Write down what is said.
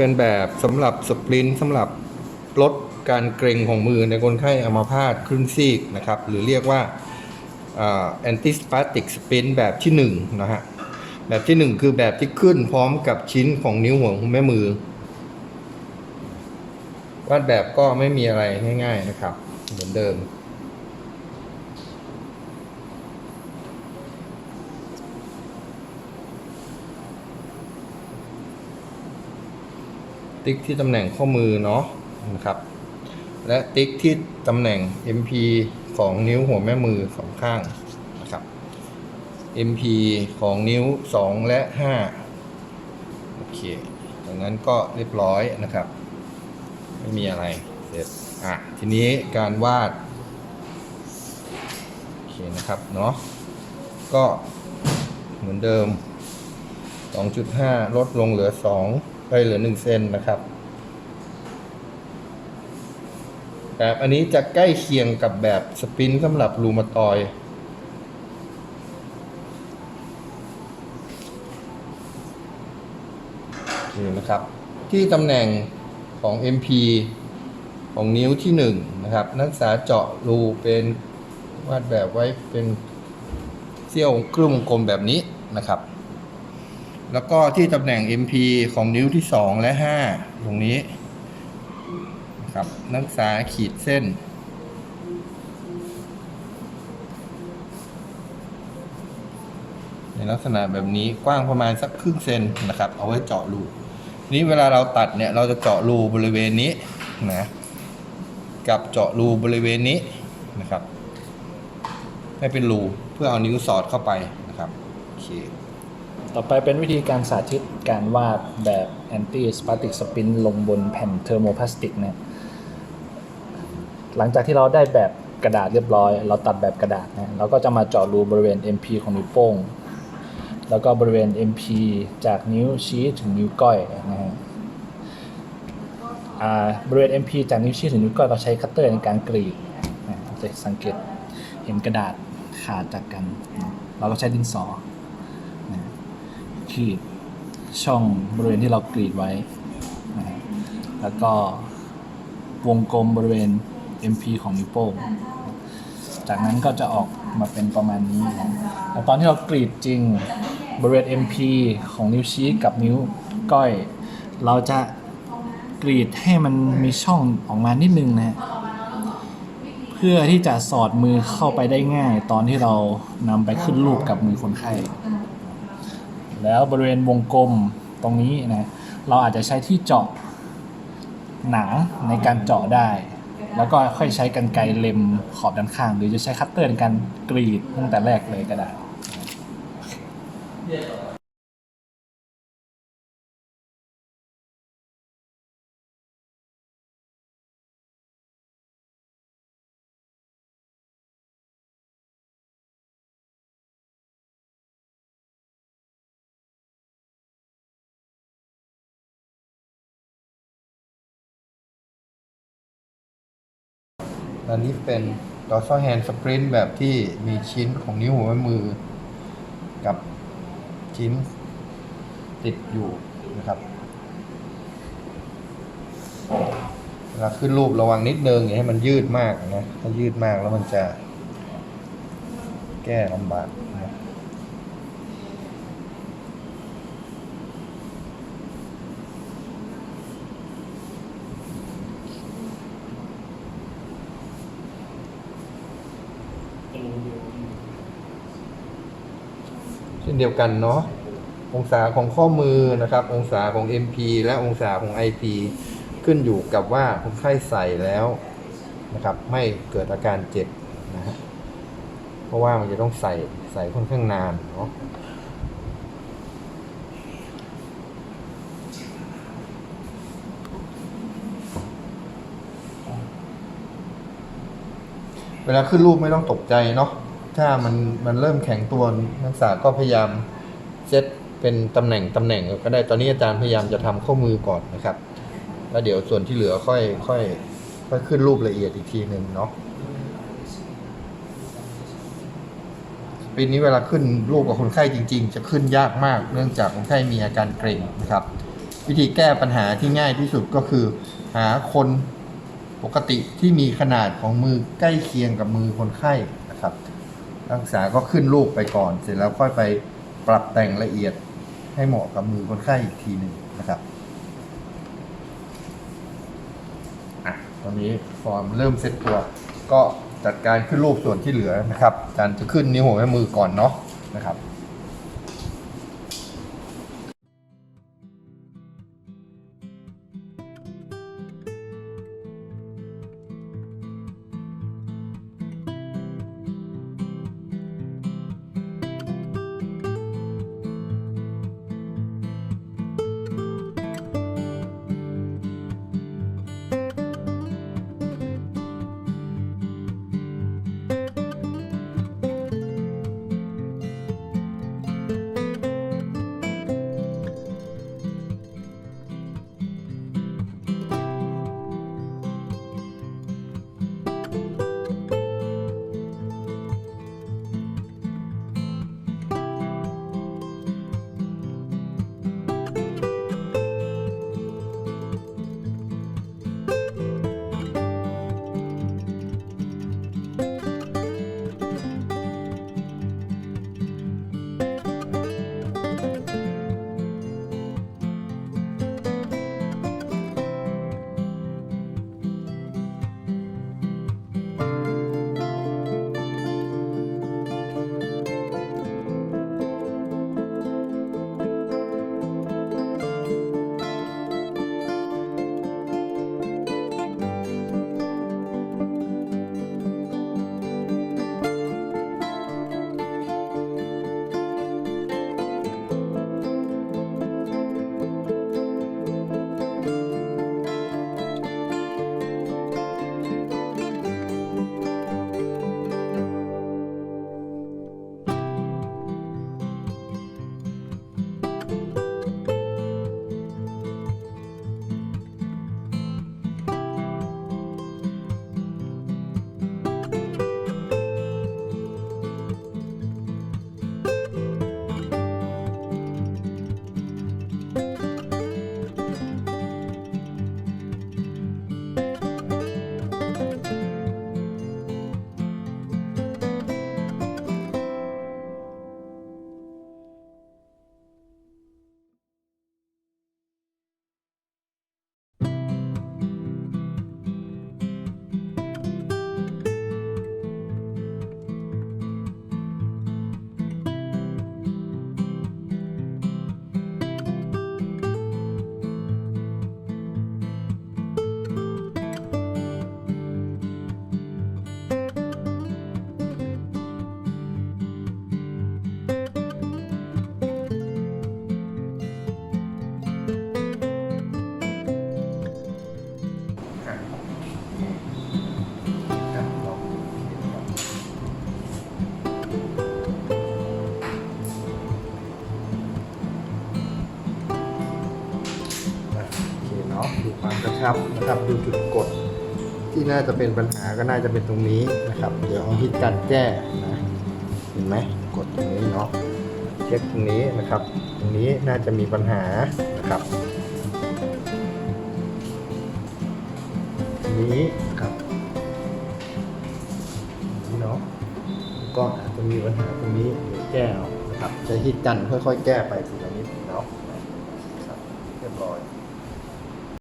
เป็นแบบสำหรับสปรินต์สำหรับลดการเกร็งของมือในคนไข้อัมาพาตครึ่งซีกนะครับ หรือเรียกว่าแอนติสปาติกสปรินต์แบบที่1นะฮะแบบที่ 1 คือแบบที่ขึ้นพร้อมกับชิ้นของนิ้วหัวของแม่มือ วาดแบบก็ไม่มีอะไรง่าย ๆนะครับ เหมือนเดิม ติ๊กที่ตำแหน่งข้อมือเนาะนะครับ และติ๊กที่ตำแหน่ง MP ของนิ้วหัวแม่มือสองข้างนะครับ MP ของนิ้ว 2 และ 5 โอเคดังนั้นก็เรียบร้อยนะครับ ไม่มีอะไรเสร็จอะทีนี้การวาด โอเคนะครับเนาะก็เหมือนเดิม 2.5 ลดลงเหลือ 2 ไปเหลือ1เซนนะครับแบบอันนี้จะใกล้เคียงกับแบบสปรินสำหรับรูมาตอยนี่นะครับ ที่ตำแหน่งของ MP ของนิ้วที่1นะครับ นักศึกษาเจาะรูเป็นวาดแบบไว้เป็นเสี้ยวครึ่งวงกลมแบบนี้นะครับ แล้วก็ที่ตำแหน่ง MP ของนิ้วที่ 2 และ 5 ตรงนี้ครับนักศึกษาขีดเส้น ในลักษณะแบบนี้กว้างประมาณสักครึ่งเซนนะครับ เอาไว้เจาะรูนี้เวลาเราตัดเนี่ยเราจะเจาะรูบริเวณนี้นะกับเจาะรูบริเวณนี้นะครับให้เป็นรูเพื่อเอานิ้วสอดเข้าไปนะครับโอเค ต่อไปเป็นวิธีการสาธิตการวาดแบบ anti static spin ลงบนแผ่นเทอร์โมพลาสติกนะหลังจากที่เราได้แบบกระดาษเรียบร้อย เราตัดแบบกระดาษนะเราก็จะมาเจาะรูบริเวณ MP ของนิ้วโป้ง แล้วก็บริเวณ MP จากนิ้วชี้ถึงนิ้วก้อยนะฮะอ่าบริเวณ MP จากนิ้วชี้ถึงนิ้วก้อยเราใช้คัตเตอร์ในการกรีดนะจะสังเกตเห็นกระดาษขาดจากกันนะเราก็ใช้ดินสอ ขีดช่องบริเวณที่เรากรีดไว้นะแล้วก็วงกลมบริเวณ MP ของนิ้วโป้ง จากนั้นก็จะออกมาเป็นประมาณนี้นะแล้วตอนที่เรากรีดจริงบริเวณ MP ของนิ้วชี้กับนิ้วก้อย เราจะกรีดให้มันมีช่องออกมานิดนึงนะ เพื่อที่จะสอดมือเข้าไปได้ง่าย ตอนที่เรานำไปขึ้นรูปกับมือคนไข้ แล้วบริเวณวงกลมตรงนี้นะเราอาจจะใช้ที่เจาะหนังในการเจาะได้ แล้วก็ค่อยใช้กันไกรเล็มขอบด้านข้าง หรือจะใช้คัตเตอร์ในการกรีดตั้งแต่แรกเลยก็ได้ อันนี้เป็นดอร์ซ a แฮนด์สปรินต์แบบที่มีชิ้นของนิ้วหัวแม่มือ กับชิ้นติดอยู่นะครับเวลาขึ้นรูประวังนิดนึงอย่าให้มันยืดมากนะ ถ้ายืดมากแล้วมันจะแก้ลำบากนะ เช่นเดียวกันเนาะองศาของข้อมือนะครับ องศาของ MP และองศาของ IP ขึ้นอยู่กับว่าคนไข้ใส่แล้วนะครับ ไม่เกิดอาการเจ็บนะฮะเพราะว่ามันจะต้องใส่ใส่ค่อนข้างนานเนาะเวลาขึ้นรูปไม่ต้องตกใจเนาะ ถ้ามันมันเริ่มแข็งตัวนักศึกษาก็พยายามเซตเป็นตำแหน่งตำแหน่งก็ได้ตอนนี้อาจารย์พยายามจะทำข้อมือก่อนนะครับ แล้วเดี๋ยวส่วนที่เหลือค่อยค่อยค่อยขึ้นรูปละเอียดอีกทีหนึ่งเนาะปีนี้เวลาขึ้นรูปกับคนไข้จริง ๆ จะขึ้นยากมาก เนื่องจากคนไข้มีอาการเกร็งนะครับ วิธีแก้ปัญหาที่ง่ายที่สุดก็คือ หาคนปกติที่มีขนาดของมือใกล้เคียงกับมือคนไข้นะครับ นักศึกษาก็ขึ้นรูปไปก่อน เสร็จแล้วค่อยไปปรับแต่งละเอียดให้เหมาะกับมือคนไข้อีกทีหนึ่งนะครับอะตอนนี้ฟอร์มเริ่มเซตตัว ก็จัดการขึ้นรูปส่วนที่เหลือนะครับอาจารย์จะขึ้นนิ้วหัวแม่มือก่อนเนาะนะครับ นาะดูความกระชับนะครับ ดูจุดกด ที่น่าจะเป็นปัญหาก็น่าจะเป็นตรงนี้นะครับ เดี๋ยวเอาฮิตการแก้นะเห็นไหมกดตรงนี้เนาะเช็คตรงนี้นะครับ ตรงนี้น่าจะมีปัญหานะครับตรงนี้ครับนี่เนาะก็อาจจะมีปัญหาตรงนี้เดี๋ยวแก้นะครับใช้ฮิตกันค่อยๆ แก้ไปทีละนิด